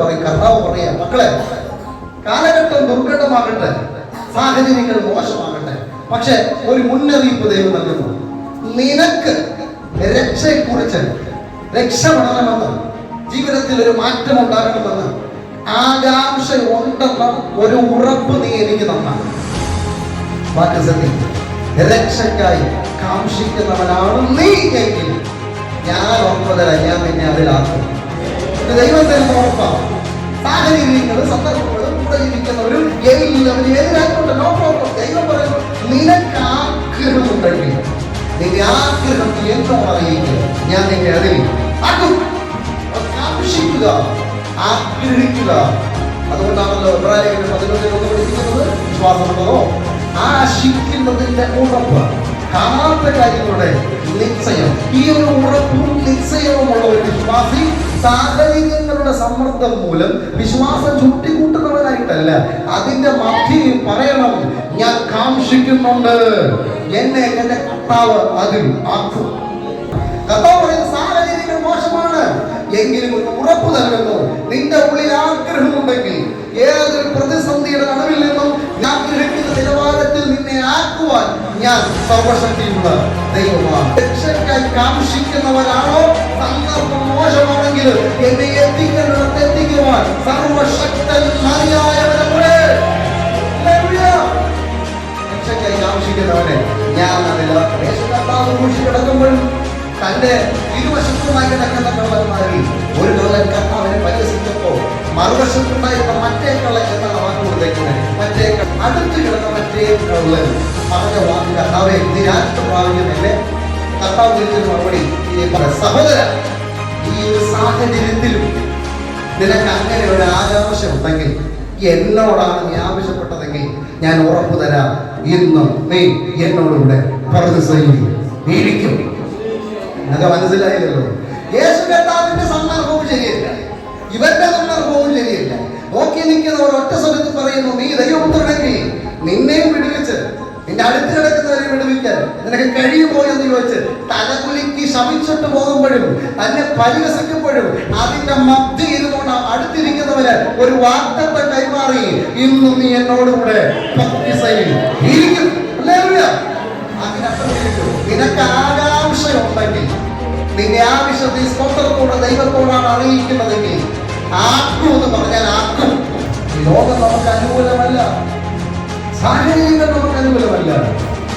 പറയും കർത്താവ് പറയാ. മക്കളെ കാലഘട്ടം ദുർഘടമാകട്ടെ സാഹചര്യങ്ങൾ മോശമാകട്ടെ പക്ഷെ ഒരു മുന്നറിയിപ്പ് ദൈവം നൽകുന്നു. നിനക്ക് രക്ഷയെക്കുറിച്ച് രക്ഷപ്പെടണമെന്ന് ജീവിതത്തിൽ ഒരു മാറ്റം ഉണ്ടാകണമെന്ന് ആകാംക്ഷ ഉണ്ടെന്ന ഒരു ഉറപ്പ് നീ എനിക്ക് ശ്രദ്ധിക്കും. രക്ഷയ്ക്കായി കാക്ഷിക്കുന്നവനാണ് നീ എങ്കിൽ ഞാൻ ഉറപ്പതല്ല ഞാൻ നിന്നെ അതിലാക്കും. സാഹചര്യങ്ങൾ സന്ദർഭങ്ങളും കൂടെ ജീവിക്കുന്നവരും എല്ലാവരും എതിരായിട്ടുണ്ട് നോ പ്രോബ്ലം ദൈവം പറയുന്നു നിനക്ക് ആഗ്രഹമുണ്ടെങ്കിൽ നിന്റെ ആഗ്രഹം എന്താണ് അറിയിക്കുക ഞാൻ നിന്നെ അതിൽ ആക്കും. കാക്ഷിക്കുക ആഗ്രഹിക്കുക. അതുകൊണ്ടാണല്ലോ എബ്രാഹിം പതിനൊന്നിൽ ഒന്ന് പഠിപ്പിക്കുന്നത് വിശ്വാസമുള്ളതോ? ആശിക്കുന്നതിന്റെ ഉറപ്പ് കാണാത്ത കാര്യങ്ങളുടെ നിശ്ചയം. ഈ ഒരു ഉറപ്പും നിശ്ചയവുമുള്ള ഒരു വിശ്വാസി സാഹചര്യങ്ങളുടെ സമ്മർദ്ദം മൂലം വിശ്വാസം ചുട്ടിക്കൂട്ടുന്നവരായിട്ടല്ല. അതിന്റെ മധ്യയിൽ പറയണം ഞാൻ കാക്ഷിക്കുന്നുണ്ട്. എന്നെ എന്റെ കർത്താവ് അതിൽ ആക്കും. കർത്താവ് പറയുന്ന സാഹചര്യങ്ങൾ മോശമാണ്. എങ്കിലും ഒരു ഉറപ്പ് നൽകുന്നു. നിന്റെ ഉള്ളിൽ ആഗ്രഹമുണ്ടെങ്കിൽ ഏതൊരു പ്രതിസന്ധിയുടെ നടുവിൽ നിന്നും ആഗ്രഹിക്കുന്ന നിലവാരത്തിൽ നിന്നെ ആക്കുവാൻ ഞാൻ സർവശക്തിയുള്ള ദൈവമാണ് രക്ഷയ്ക്കായി കാക്ഷിക്കുന്നവരാണോ സന്ദർഭം മോശമാണെങ്കിൽ എന്നെ എത്തിക്കുന്നിടത്ത് എത്തിക്കുവാൻ സർവശക്തൻ മതിയായവരെ രക്ഷയ്ക്കായി കാക്ഷിക്കുന്നവനെ ഞാൻ അതിൽ യേശുകർത്താവ് കുറിച്ച് കിടക്കുമ്പോഴും തന്റെ ഇരുവശത്തുമായി കിടക്കുന്ന കള്ളന്മാരിൽ ഒരു കള്ളൻ കർത്താവിനെ പരിഹസിച്ചപ്പോ മറുവശത്തുണ്ടായിരുന്ന മറ്റേ കള്ളൻ എന്നാണ് വാക്ക് കൊടുത്തേക്കുന്നത് മറ്റേ അടുത്ത് കിടന്ന മറ്റേ കള്ളൻ. പറഞ്ഞ വാക്ക് കർത്താവെ നിരാശ പ്രാപിക്കുന്നില്ലേ കർത്താവ് തിരിച്ചൊരു മറുപടി സഹോദര ഈ ഒരു സാഹചര്യത്തിലും നിനക്ക് അങ്ങനെ ഒരു ആകാംക്ഷമുണ്ടെങ്കിൽ എന്നോടാണ് നീ ആവശ്യപ്പെട്ടതെങ്കിൽ ഞാൻ ഉറപ്പു തരാം. ഇന്നും നീ എന്നോടുകൂടെ പ്രതിസന്ധി ഇരിക്കും എന്നൊക്കെ മനസ്സിലായില്ലല്ലോ യേശു കർത്താവിന്റെ സന്ദർഭവും ശരിയല്ല. ഇവന്റെ സന്ദർഭവും ശരിയല്ല. നോക്കി നിൽക്കുന്നവർ ഒറ്റ കഴിയുമോ എന്ന് ചോദിച്ച് തലകുലുക്കി ശമിച്ചിട്ട് പോകുമ്പോഴും തന്നെ പരിഹസിക്കുമ്പോഴും അതിന്റെ മധ്യയിൽ കൊണ്ട് അടുത്തിരിക്കുന്നവര് ഒരു വാർത്തത്തെ കൈമാറി ഇന്നും നീ എന്നോടുകൂടെ ഇരിക്കും. നിനക്ക് ആകാംക്ഷയുണ്ടെങ്കിൽ നിന്റെ സ്തോത്രത്തോടെ ദൈവത്തോടാണ് അറിയിക്കുന്നതെങ്കിൽ ആക്കും എന്ന് പറഞ്ഞാൽ ആക്കും. ലോകം നമുക്ക് അനുകൂലമല്ല. സാഹചര്യങ്ങൾ നമുക്ക് അനുകൂലമല്ല.